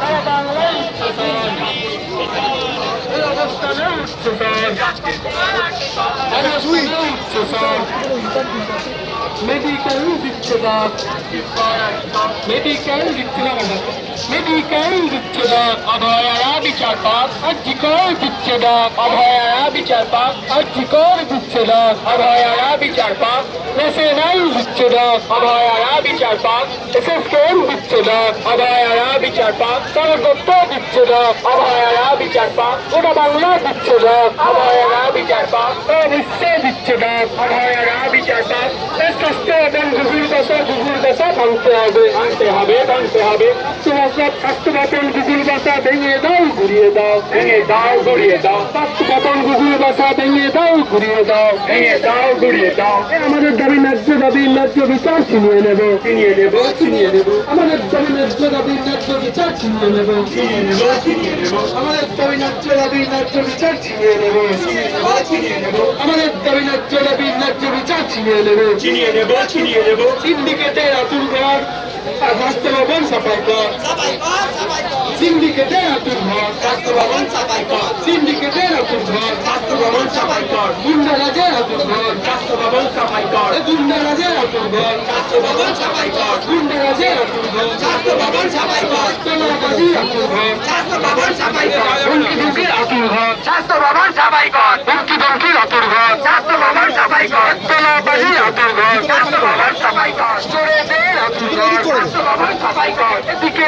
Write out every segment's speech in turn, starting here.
Karabanlıyım tutar. Karabanlıyım tutar. Karabanlıyım tutar. Medikanın dikçedar. Medikanın dikçedar. Medikanın dikçedar. Abhayaya bir çarpak. Acikor dikçedar. Abhayaya bir çarpak. Acikor dikçedar. Abhayaya bir çarpak. Mesela অজিকর দিচ্ছে না অভয়ারা বিচার পাক national দিচ্ছে না অভয়ারা বিচার পাক SSKM দিচ্ছে না অভয়ারা বিচার পাক কলকাত্য দিচ্ছে না অভয়ারা বিচার পাক গোটা বাংলা ভাঙতে হবে ভাঙতে হবে ভাঙতে হবে। তোমার স্বাস্থ্য বাতন গুগুর বাসা ভেঙে দাও ঘুরিয়ে দাও ভেঙে দাও ঘুরিয়ে দাও। স্বাস্থ্য বাতন গুগুর বাসা ভেঙে দাও ঘুরিয়ে দাও ভেঙে দাও ঘুরিয়ে দাও। আমাদের দাবি ন্যায্য দাবি ন্যায্য বিচার ছিনিয়ে নেব। ছিনিয়ে নেব ছিনিয়ে নেব। আমাদের দাবি ন্যায্য দাবি ন্যায্য বিচার ছিনিয়ে নেব। ছিনিয়ে নেব ছিনিয়ে নেব। আমাদের দাবি ন্যায্য দাবি ন্যায্য বিচার ছিনিয়ে নেব। ছিনিয়ে নেব ছিনিয়ে নেব। আমাদের দাবি ন্যায্য দাবি ন্যায্য বিচার ছিনিয়ে নেব। ছিনিয়ে নেব ছিনিয়ে নেব। সিন্ডিকেটে আতুল ভবন সাফাই কর সিন্ডিকেটে আতুল ঘর স্বাস্থ্য ভবন সাফাই কর সিন্ডিকেটে আতুল ঘর স্বাস্থ্য ভবন সাফাই কর গুন্ডারাজে আতুল ঘর স্বাস্থ্য ভবন সাফাই কর গুন্ডারাজে আতুল ঘর স্বাস্থ্য ভবন সাফাই কর গুন্ডারাজে আতুল ঘর স্বাস্থ্য ভবন সাফাই কর তোলাবাজি আতুল ঘর স্বাস্থ্য ভবন সাফাই কর হুমকি ধুমকি আতুল ঘর স্বাস্থ্য ভবন সাফাই কর হুমকি ধুমকি আতুল ঘর স্বাস্থ্য ভবন সাফাই কর তোলাবাজি আতুল ঘর স্বাস্থ্য ভবন সাফাই কর চোরেদের আতুল ঘর স্বাস্থ্য ভবন সাফাই কর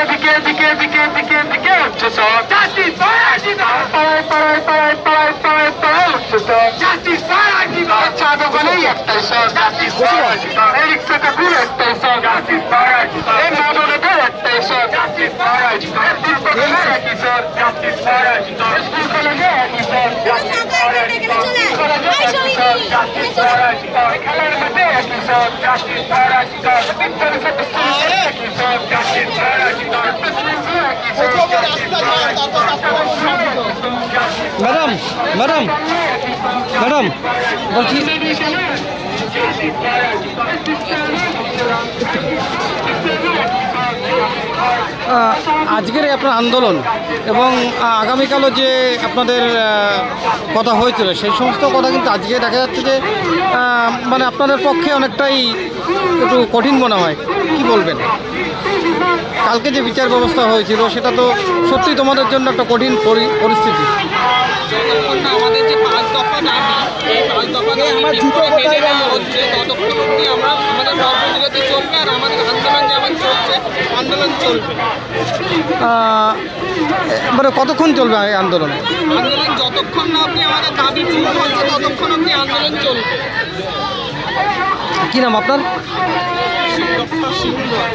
দিকে দিকে দিকে দিকে দিকে উঠছে সব জাস্টিস ফর আর্জিকর পাড়ায় পাড়ায় পাড়ায় পাড়ায় পাড়ায় পাড়ায় উঠছে সব জাস্টিস ফর আর্জিকর চা দোকানেই একটাই সব জাস্টিস ফর আর্জিকর এই রিক্সা কাকুর একটাই সব জাস্টিস ফর আর্জিকর এই মা বোনেদের একটাই সব জাস্টিস ফর আর্জিকর স্কুল কলেজে একই সব জাস্টিস ফর আর্জিকর স্কুল কলেজে একই সব justice for RG Kar madam madam madam বলছি আজকের আপনার আন্দোলন এবং আগামীকালও যে আপনাদের কথা হয়েছিল সেই সমস্ত কথা কিন্তু আজকে দেখা যাচ্ছে যে মানে আপনাদের পক্ষে অনেকটাই একটু কঠিন মনে হয়। কি বলবেন? কালকে যে বিচার ব্যবস্থা হয়েছিল সেটা তো সত্যি তোমাদের জন্য একটা কঠিন পরি- পরিস্থিতি। আমাদের যে পাঁচ দফা দাবি এই পাঁচ দফা দাবি মেনে নেওয়া হচ্ছে? ততক্ষণ অবধি আমরা আমাদের চলবে আর আমাদের আন্দোলন যেমন চলছে আন্দোলন চলবে? মানে কতক্ষণ চলবে এই আন্দোলন? আন্দোলন যতক্ষণ না অব্দি আমাদের দাবি হচ্ছে ততক্ষণ আন্দোলন চলবে। কি নাম আপনার? সুন্দর